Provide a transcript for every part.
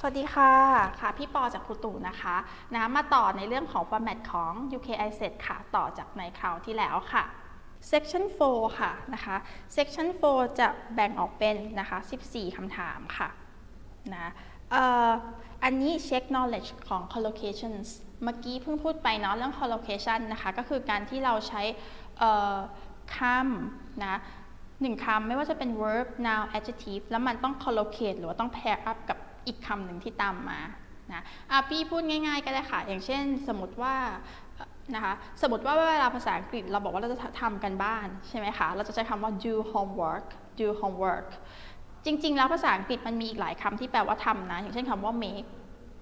สวัสดีค่ะ ค่ะ พี่ปอจากครูตู่นะคะนะมาต่อในเรื่องของ format ของ UKI set ค่ะ ต่อจากในคราวที่แล้วค่ะ section 4 ค่ะนะคะ section 4 จะแบ่งออกเป็นนะคะ 14 คำถามค่ะนะอันนี้ check knowledge ของ collocations เมื่อกี้เพิ่งพูดไปเนาะเรื่อง collocation นะคะก็คือการที่เราใช้คำนะหนึ่งคำไม่ว่าจะเป็น verb noun adjective แล้วมันต้อง collocate หรือว่าต้อง pair up กับ อีกคำหนึ่งที่ตามมานะอะพี่พูดง่าย ๆ ก็ได้ค่ะ อย่างเช่น สมมติว่านะคะสมมติว่าเวลาภาษาอังกฤษเราบอกว่าเราจะทำกันบ้านใช่ไหมคะเราจะใช้คำว่า do homework do homework จริง ๆ แล้วภาษาอังกฤษมันมีอีกหลายคำที่แปลว่าทำนะ อย่างเช่นคำว่า make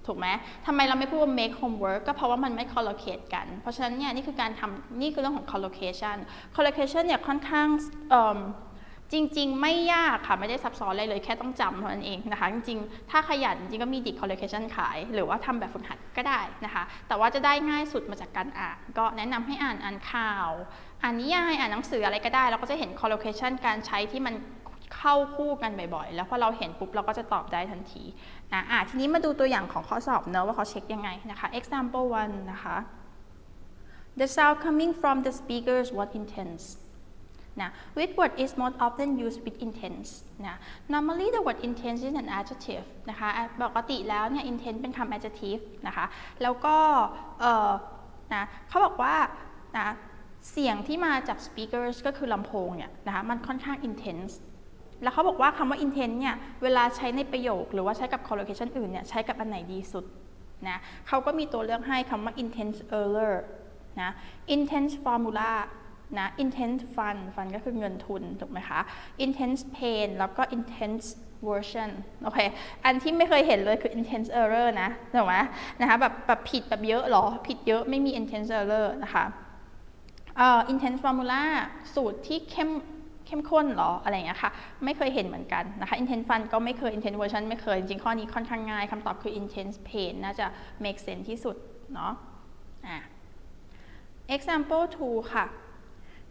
ถูกไหมทำไมเราไม่พูดว่า make homework ก็เพราะว่ามันไม่ collocate กัน เพราะฉะนั้นเนี่ยนี่คือการทำนี่คือเรื่องของ collocation collocation เนี่ยค่อนข้างเจริง ๆ ไม่ยากค่ะ ไม่ได้ซับซ้อนอะไรเลยแค่ต้องจำเท่านั้นเองนะคะ จริง ๆ ถ้าขยันจริงก็มีดิ collocation ขาย หรือว่าทำแบบฝึกหัดก็ได้นะคะ แต่ว่าจะได้ง่ายสุดมาจากการอ่าน ก็แนะนำให้อ่านอ่านข่าว อ่านนิยาย อ่านหนังสืออะไรก็ได้ เราก็จะเห็น collocation การใช้ที่มันเข้าคู่กันบ่อยๆ แล้วพอเราเห็นปุ๊บเราก็จะตอบได้ทันทีนะอะทีนี้มาดูตัวอย่างของข้อสอบเนอะว่าเขาเช็คยังไงนะคะ example one นะคะ The sound coming from the speakers was intense นะ which word is most often used with intense นะ normally the word intense is an adjective นะคะปกติแล้วเนี่ย intense เป็นคำ adjective นะคะแล้วก็เอ่อนะเขาบอกว่านะเสียงที่มาจาก speakers ก็คือลำโพงเนี่ยนะคะมันค่อนข้าง intense แล้วเขาบอกว่าคำว่า intense เนี่ยเวลาใช้ในประโยค หรือว่าใช้กับ collocation อื่นเนี่ยใช้กับอันไหนดีสุดนะเขาก็มีตัวเลือกให้คำว่า intense earlier นะ intense formula นะ intense fun fun ก็คือเงินทุน ถูกไหมคะ intense pain แล้วก็ intense version โอเค อันที่ไม่เคยเห็นเลยคือ intense error นะ ถูกไหมนะคะแบบแบบผิดแบบเยอะเหรอ ผิดเยอะไม่มี intense error นะคะเอ่อ intense formula สูตรที่เข้มเข้มข้นเหรอ อะไรอย่างเงี้ยค่ะ ไม่เคยเห็นเหมือนกันนะคะ intense fun ก็ไม่เคย intense version ไม่เคย จริงๆข้อนี้ค่อนข้างง่ายคำตอบคือ intense pain น่าจะ make sense ที่สุด เนาะอะ example 2 ค่ะ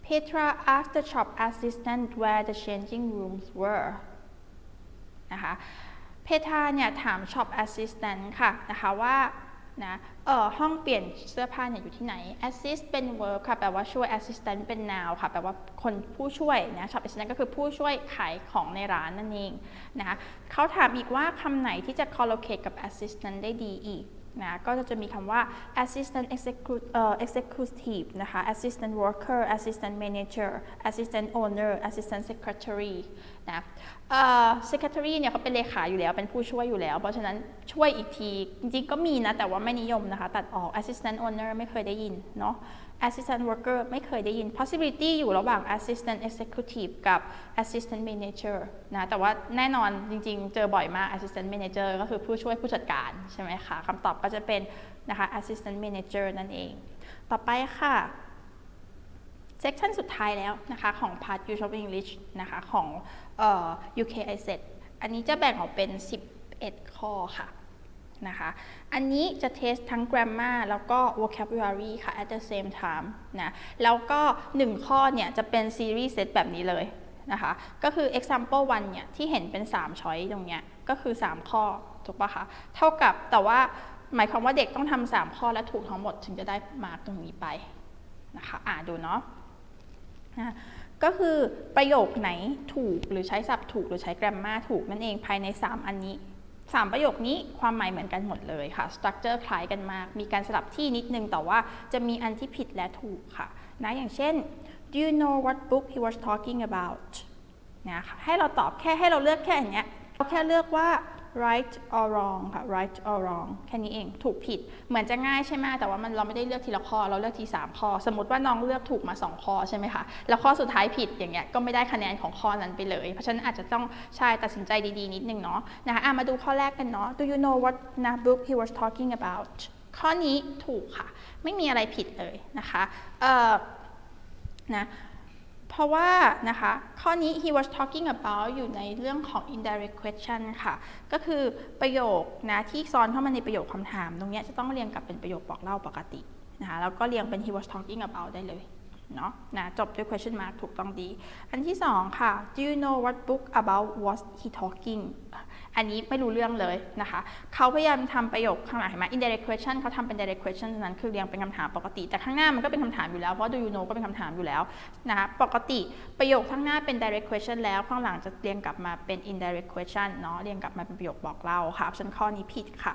Petra asked the shop assistant where the changing rooms were นะคะเพทราเนี่ยถาม shop assistant ค่ะนะคะว่านะเออห้องเปลี่ยนเสื้อผ้าเนี่ยอยู่ที่ไหน assist เป็น verb ค่ะแปลว่าช่วย assistant เป็น noun ค่ะแปลว่าคนผู้ช่วยนะ shop assistant ก็คือผู้ช่วยขายของในร้านนั่นเองนะคะเขาถามอีกว่าคำไหนที่จะ collocate กับ assistant ได้ดีอีก นะก็จะมีคำว่า assistant executive นะคะ assistant worker assistant manager assistant owner assistant secretary นะ secretary เนี่ยเขาเป็นเลขาอยู่แล้ว เป็นผู้ช่วยอยู่แล้ว เพราะฉะนั้นช่วยอีกที จริงๆก็มีนะ แต่ว่าไม่นิยมนะคะ ตัดออก assistant owner ไม่เคยได้ยินเนาะ assistant worker ไม่เคยได้ยิน possibility อยู่ระหว่าง assistant executive กับ assistant manager นะแต่ว่าแน่นอนจริงๆ เจอบ่อยมาก assistant manager ก็คือผู้ช่วยผู้จัดการใช่ไหมคะคำตอบก็จะเป็นนะคะ assistant manager นั่นเอง ต่อไปค่ะเซ c ชันสุดท้ายแล้วนะคะของ Part u s e of English นะคะของออ UKI set อันนี้จะแบ่งออกเป็น 11 ข้อค่ะ นะคะ อันนี้จะเทสทั้ง grammar แล้วก็ vocabulary ค่ะ at the same time นะ แล้วก็ 1 ข้อเนี่ยจะเป็น series set แบบนี้เลยนะคะ ก็คือ example 1เนี่ยที่เห็นเป็น3 choice ตรงเนี้ย ก็คือ 3 ข้อ ถูกปะคะ เท่ากับแต่ว่าหมายความว่าเด็กต้องทำ3ข้อและถูกทั้งหมดถึงจะได้มาร์กตรงนี้ไปนะคะอ่าดูเนาะนะก็คือประโยคไหนถูกหรือใช้ศัพท์ถูกหรือใช้ grammar ถูกนั่นเองภายใน 3 อันนี้ 3 ประโยคนี้ความหมายเหมือนกันหมดเลยค่ะสตรัคเจอร์คล้ายกันมาก มีการสลับที่นิดนึงแต่ว่าจะมีอันที่ผิดและถูกค่ะนะอย่างเช่น do you know what book he was talking about นะคะให้เราตอบแค่ให้เราเลือกแค่อันเนี้ยเราแค่เลือกว่า right or wrong ค่ะ right or wrong แค่นี้เอง ถูกผิด เหมือนจะง่ายใช่ไหมแต่ว่ามันเราไม่ได้เลือกทีละข้อ เราเลือกที3ข้อ สมมติว่าน้องเลือกถูกมา 2 ข้อใช่ไหมคะ แล้วข้อสุดท้ายผิดอย่างเงี้ย ก็ไม่ได้คะแนนของข้อนั้นไปเลย เพราะฉะนั้นอาจจะต้องใช่ตัดสินใจดีๆ นิดนึงเนาะ นะคะะมาดูข้อแรกกันเนาะ do you know what นะ book he was talking about ข้อนี้ถูกค่ะ ไม่มีอะไรผิดเลยนะคะ เอ่อ นะ เพราะว่านะคะข้อนี้ he was talking about อยู่ในเรื่องของ indirect question ค่ะ ก็คือประโยคนะที่ซ้อนเข้ามาในประโยคคำถาม ตรงนี้จะต้องเรียงกับเป็นประโยคบอกเล่าปกตินะคะแล้วก็เรียงเป็น he was talking about ได้เลยเนาะนะจบด้วย question mark ถูกต้องดี อันที่สองค่ะ do you know what book about was he talking อันนี้ไม่รู้เรื่องเลยนะคะ เขาพยายามทำประโยคข้างหลังเห็นไหม indirect question เขาทำเป็น direct question ฉะนั้นคือเรียงเป็นคำถามปกติ แต่ข้างหน้ามันก็เป็นคำถามอยู่แล้ว เพราะ do you know ก็เป็นคำถามอยู่แล้วนะคะ ปกติประโยคข้างหน้าเป็น direct question แล้ว ข้างหลังจะเรียงกลับมาเป็น indirect question เนาะ เรียงกลับมาเป็นประโยคบอกเล่าค่ะฉันข้อนี้ผิดค่ะ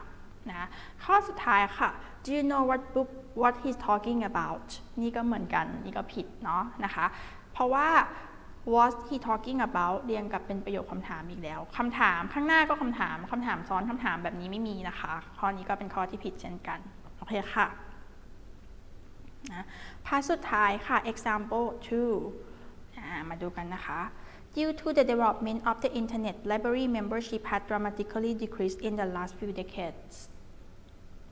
นะข้อสุดท้ายค่ะ do you know what book what he's talking about นี่ก็เหมือนกัน นี่ก็ผิดเนาะนะคะ เพราะว่า what he talking about เรียงกับเป็นประโยคคำถามอีกแล้วคำถามข้างหน้าก็คำถามคำถามซ้อนคำถามแบบนี้ไม่มีนะคะ ข้อนี้ก็เป็นข้อที่ผิดเช่นกัน โอเคค่ะนะพาร์ทสุดท้ายค่ะ example 2อ่ามาดูกันนะคะ Due to the development of the internet, library membership had dramatically decreased in the last few decades.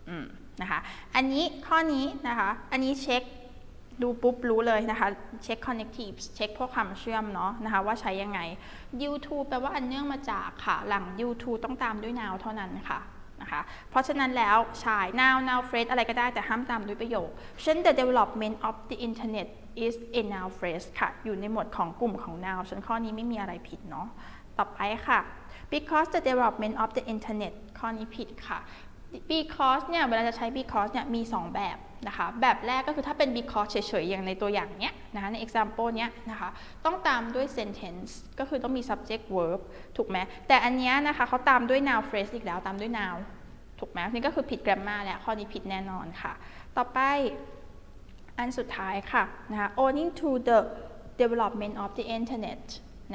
อืมนะคะ อันนี้ข้อนี้นะคะ อันนี้เช็ค ดูปุ๊บรู้เลยนะคะเช็ค connectives เช็คพวกคำเชื่อมเนาะนะคะว่าใช้ยังไง due to แปลว่าอันเนื่องมาจากค่ะ หลัง due to ต้องตามด้วย now เท่านั้นค่ะนะคะเพราะฉะนั้นแล้วใช้ now now phrase อะไรก็ได้แต่ห้ามตามด้วยประโยค เช่น the development of the internet is a now phrase ค่ะ อยู่ในหมวดของกลุ่มของ now ฉันข้อนี้ไม่มีอะไรผิดเนาะต่อไปค่ะ because the development of the internet ข้อนี้ผิดค่ะ because เนี่ยเวลาจะใช้ because เนี่ยมี 2 แบบ นะคะแบบแรกก็คือถ้าเป็น because เฉยๆ อย่างในตัวอย่างเนี้ยนะคะใน example เนี้ยนะคะต้องตามด้วย sentence ก็คือต้องมี subject verb ถูกไหมแต่อันเนี้ยนะคะเขาตามด้วย noun phrase อีกแล้วตามด้วย noun ถูกไหมนี่ก็คือผิด grammar แล้วข้อนี้ผิดแน่นอนค่ะ ต่อไปอันสุดท้ายค่ะนะคะ owing to the development of the internet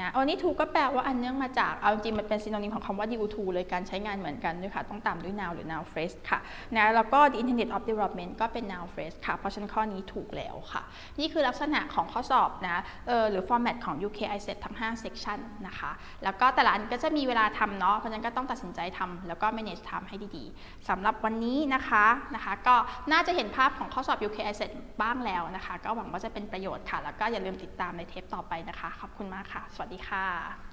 นะ owing to ก็แปลว่าอันเนื่องมาจากเอาจริงมันเป็น synonym ของคำว่า due to เลยการใช้งานเหมือนกันด้วยค่ะ ต้องตามด้วย noun หรือ noun phrase ค่ะนะแล้วก็ the internet of development ก็เป็น noun phrase ค่ะ เพราะฉะนั้นข้อนี้ถูกแล้วค่ะ นี่คือลักษณะของข้อสอบนะเออหรือ format ของ UKI set ทั้ง 5 section นะคะ แล้วก็แต่ละอันก็จะมีเวลาทำเนาะเพราะฉะนั้นก็ต้องตัดสินใจทำแล้วก็ manage time ให้ดีๆสำหรับวันนี้นะคะนะคะก็น่าจะเห็นภาพของข้อสอบ UKI set บ้างแล้วนะคะ ก็หวังว่าจะเป็นประโยชน์ค่ะ แล้วก็อย่าลืมติดตามในเทปต่อไปนะคะขอบคุณมากค่ะวัสดีค่ะ